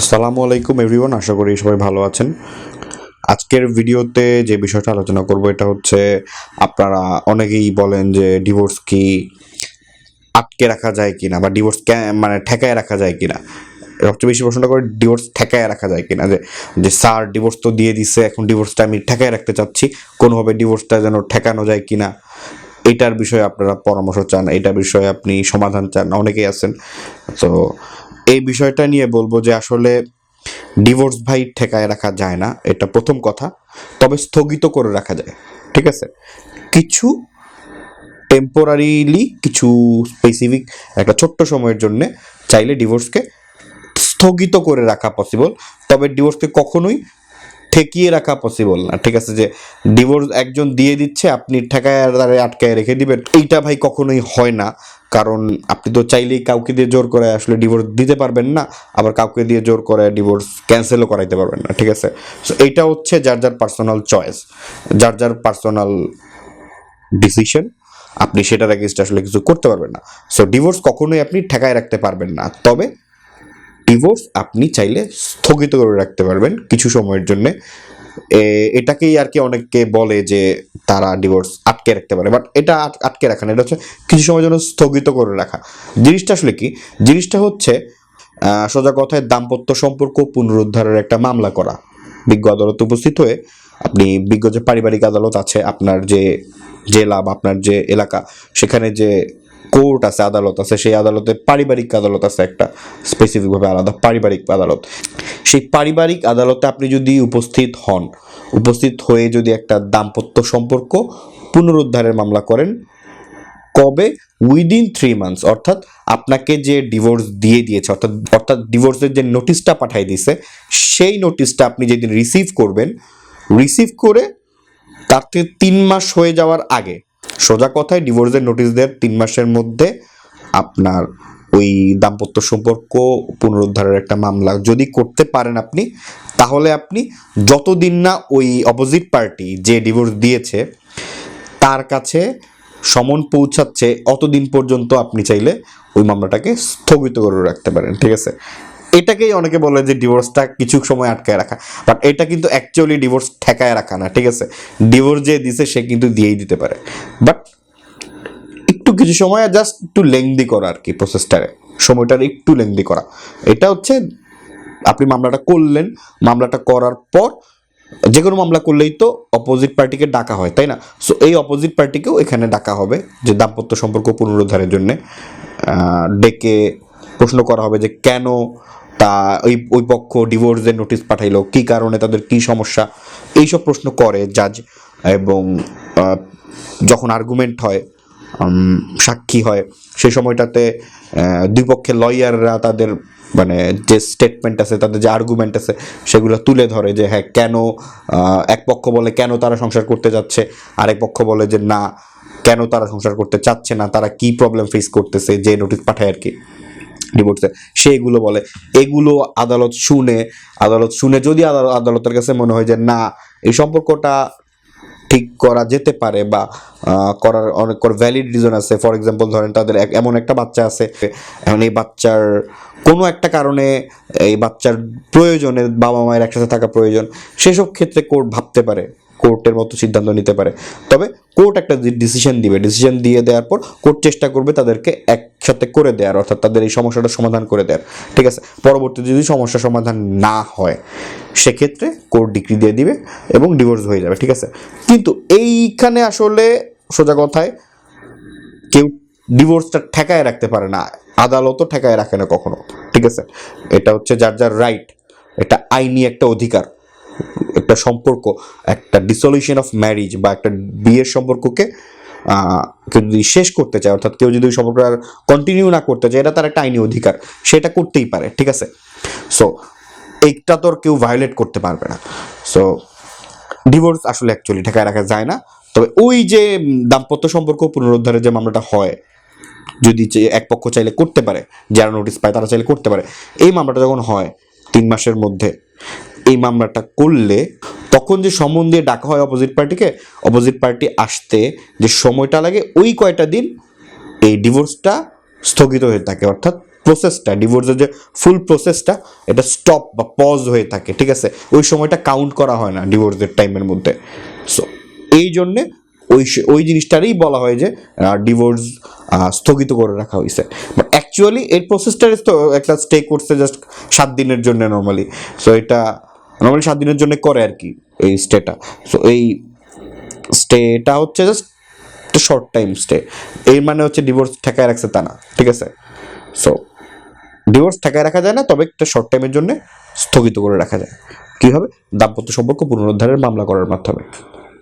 আসসালামু আলাইকুম এভরিওয়ান আশা করি সবাই ভালো আছেন। আজকের ভিডিওতে যে বিষয়টা আলোচনা করব, এটা হচ্ছে আপনারা অনেকেই বলেন যে ডিভোর্স কি আটকে রাখা যায় কিনা বা ডিভোর্স মানে ঠেকায় রাখা যায় কিনা। সবচেয়ে বেশি প্রশ্নটা করে ডিভোর্স ঠেকায় রাখা যায় কিনা, যে যে স্যার ডিভোর্স তো দিয়ে দিছে, এখন ডিভোর্সটা আমি ঠেকায় রাখতে চাচ্ছি, কোনোভাবে ডিভোর্সটা যেন ঠেকানো যায় কিনা, এটার বিষয়ে আপনারা পরামর্শ চান এটার বিষয়ে আপনি সমাধান চান, অনেকেই আছেন। তো এই বিষয়টা নিয়ে বলব যে আসলে ডিভোর্স ভাই ঠেকায় রাখা যায় না, এটা প্রথম কথা। তবে স্থগিত করে রাখা যায়, ঠিক আছে? কিছু টেম্পোরারিলি কিছু স্পেসিফিক একটা ছোট্ট সময়ের জন্য চাইলে ডিভোর্সকে স্থগিত করে রাখা পসিবল তবে ডিভোর্সকে কখনোই ঠেকিয়ে রাখা পসিবল না, ঠিক আছে? যে ডিভোর্স একজন দিয়ে দিচ্ছে, আপনি ঠেকায় আটকায় রেখে দিবেন, এইটা ভাই কখনোই হয় না। কারণ আপনি তো চাইলেই কাউকে দিয়ে জোর করে আসলে ডিভোর্স দিতে পারবেন না, আবার কাউকে দিয়ে জোর করে ডিভোর্স ক্যান্সেলও করাইতে পারবেন না, ঠিক আছে? সো এইটা হচ্ছে যার যার পার্সোনাল চয়েস যার যার পার্সোনাল ডিসিশন আপনি সেটার এগেনস্ট আসলে কিছু করতে পারবেন না। সো ডিভোর্স কখনোই আপনি ঠেকায় রাখতে পারবেন না, তবে ডিভোর্স আপনি চাইলে স্থগিত করে রাখতে পারবেন কিছু সময়ের জন্য। এটাকেই আর কি অনেকে বলে যে তারা ডিভোর্স আটকে রাখতে পারে। বাট এটা আটকে রাখা না, এটা হচ্ছে কিছু সময়ের জন্য স্থগিত করে রাখা। জিনিসটা আসলে কি? জিনিসটা হচ্ছে সোজা কথায় দাম্পত্য সম্পর্ক পুনরুদ্ধারের একটা মামলা করা। বিজ্ঞ আদালতে উপস্থিত হয়ে আপনি, বিজ্ঞ যে পারিবারিক আদালত আছে, আপনার যে জেলা বা আপনার যে এলাকা, সেখানে যে কোর্ট আছে, আদালত আছে, সেই আদালতে পারিবারিক আদালত আছে একটা স্পেসিফিকভাবে আলাদা পারিবারিক আদালত। সেই পারিবারিক আদালতে আপনি যদি উপস্থিত হন, উপস্থিত হয়ে যদি একটা দাম্পত্য সম্পর্ক পুনরুদ্ধারের মামলা করেন, কবে? উইদিন থ্রি মান্থস অর্থাৎ আপনাকে যে ডিভোর্স দিয়ে দিয়েছে, অর্থাৎ অর্থাৎ ডিভোর্সের যে নোটিশটা পাঠাই দিয়েছে, সেই নোটিশটা আপনি যেদিন রিসিভ করবেন রিসিভ করে তার থেকে তিন মাস হয়ে যাওয়ার আগে, সোজা কথায় ডিভোর্সের নোটিশ দেওয়ার তিন মাসের মধ্যে আপনার ওই দাম্পত্য সম্পর্ক পুনরুদ্ধারের একটা মামলা। যদি করতে পারেন আপনি, তাহলে আপনি যতদিন না ওই অপোজিট পার্টি যে ডিভোর্স দিয়েছে, তার কাছে সমন পৌঁছাচ্ছে, অতদিন পর্যন্ত আপনি চাইলে ওই মামলাটাকে স্থগিত করে রাখতে পারেন, ঠিক আছে? এটাকেই অনেকে বলে যে ডিভোর্সটা কিছু সময় আটকায় রাখা। বাট এটা কিন্তু অ্যাকচুয়ালি ডিভোর্স ঠেকায় রাখা না, ঠিক আছে? ডিভোর্স যে দিছে, সে কিন্তু দিয়েই দিতে পারে। বাট কিছু সময় জাস্ট একটু লেংদি করা আর কি প্রসেসটারে সময়টার একটু লেংদি করা। এটা হচ্ছে আপনি মামলাটা করলেন, মামলাটা করার পর যে কোনো মামলা করলেই তো অপোজিট পার্টিকে ডাকা হয়, তাই না? সো এই অপোজিট পার্টিকেও এখানে ডাকা হবে যে দাম্পত্য সম্পর্ক পুনরুদ্ধারের জন্যে ডেকে প্রশ্ন করা হবে যে কেন তা, ওই ওই পক্ষ ডিভোর্সের নোটিশ পাঠাইলো, কী কারণে তাদের কী সমস্যা? এইসব প্রশ্ন করে জাজ এবং যখন আর্গুমেন্ট হয় সাক্ষী হয়। সেই সময়টাতে দুই পক্ষের লয়াররা তাদের মানে যে স্টেটমেন্ট আছে, তাদের যে আর্গুমেন্ট আছে, সেগুলো তুলে ধরে যে হ্যাঁ কেন এক পক্ষ বলে কেন তারা সংসার করতে যাচ্ছে, আরেক পক্ষ বলে যে, না, কেন তারা সংসার করতে চাচ্ছে না, তারা কি প্রবলেম ফেস করতেছে, যে নোটিশ পাঠায় আর কি ডিভোর্সে সেগুলো বলে। এগুলো আদালত শুনে আদালত শুনে যদি আদালত- আদালতের কাছে মনে হয় যে, না, এই সম্পর্কটা করা যেতে পারে বা করার অনেক ভ্যালিড রিজন আছে। ফর এক্সাম্পল ধরেন তাদের এমন একটা বাচ্চা আছে, এখন এই বাচ্চার কোনো একটা কারণে এই বাচ্চার প্রয়োজনে বাবা মায়ের একসাথে থাকা প্রয়োজন, সেসব ক্ষেত্রে কোর্ট ভাবতে পারে কোর্টের মতো সিদ্ধান্ত নিতে পারে। তবে কোর্ট একটা ডিসিশন দিবে। ডিসিশন দিয়ে দেওয়ার পর কোর্ট চেষ্টা করবে তাদেরকে একসাথে করে দেওয়ার অর্থাৎ তাদের এই সমস্যাটা সমাধান করে দেওয়ার ঠিক আছে? পরবর্তীতে যদি সমস্যা সমাধান না হয়, সেক্ষেত্রে কোর্ট ডিগ্রি দিয়ে দিবে এবং ডিভোর্স হয়ে যাবে, ঠিক আছে? কিন্তু এইখানে আসলে সোজা কথায় কেউ ডিভোর্সটা ঠেকায় রাখতে পারে না, আদালতও ঠেকায় রাখে না কখনো, ঠিক আছে? এটা হচ্ছে যার যার রাইট এটা আইনি একটা অধিকার, একটা সম্পর্ক, একটা ডিসলিউশন অফ ম্যারিজ বা একটা বিয়ের সম্পর্ককে কেউ যদি শেষ করতে চায়, অর্থাৎ কেউ যদি ওই সম্পর্ক কন্টিনিউ না করতে চায়, এটা তার একটা আইনি অধিকার। সেটা করতেই পারে, ঠিক আছে? সো এইটা তো আর কেউ ভায়োলেট করতে পারবে না। সো ডিভোর্স আসলে অ্যাকচুয়ালি ঠেকায় রাখা যায় না। তবে ওই যে দাম্পত্য সম্পর্ক পুনরুদ্ধারের যে মামলাটা হয়, যদি এক পক্ষ চাইলে করতে পারে, যারা নোটিশ পায় তারা চাইলে করতে পারে, এই মামলাটা যখন হয় তিন মাসের মধ্যে, এই মামলাটা করলে তখন যে সমন দিয়ে ডাকা হয় অপোজিট পার্টিকে অপোজিট পার্টি আসতে যে সময়টা লাগে, ওই কয়টা দিন এই ডিভোর্সটা স্থগিত হয়ে থাকে। অর্থাৎ প্রসেসটা ডিভোর্সের যে ফুল প্রসেসটা এটা স্টপ বা পজ হয়ে থাকে, ঠিক আছে? ওই সময়টা কাউন্ট করা হয় না ডিভোর্সের টাইমের মধ্যে। সো এই জন্যে ওই ওই জিনিসটারই বলা হয় যে ডিভোর্স স্থগিত করে রাখা হয়েছে। অ্যাকচুয়ালি এর প্রসেসটার একটা স্টে করছে জাস্ট সাত দিনের জন্য নর্মালি সো এটা নর্মালি সাত দিনের জন্য করে আর কি, এই স্টেটা সো এই স্টেটা হচ্ছে জাস্ট শর্ট টাইম স্টে এর মানে হচ্ছে ডিভোর্স ঠেকায় রাখছে তা না, ঠিক আছে? সো ডিভোর্স ঠেকায় রাখা যায় না, তবে একটা শর্ট টাইমের জন্য স্থগিত করে রাখা যায়। কীভাবে দাম্পত্য সম্পর্ক পুনরুদ্ধারের মামলা করার মাধ্যমে।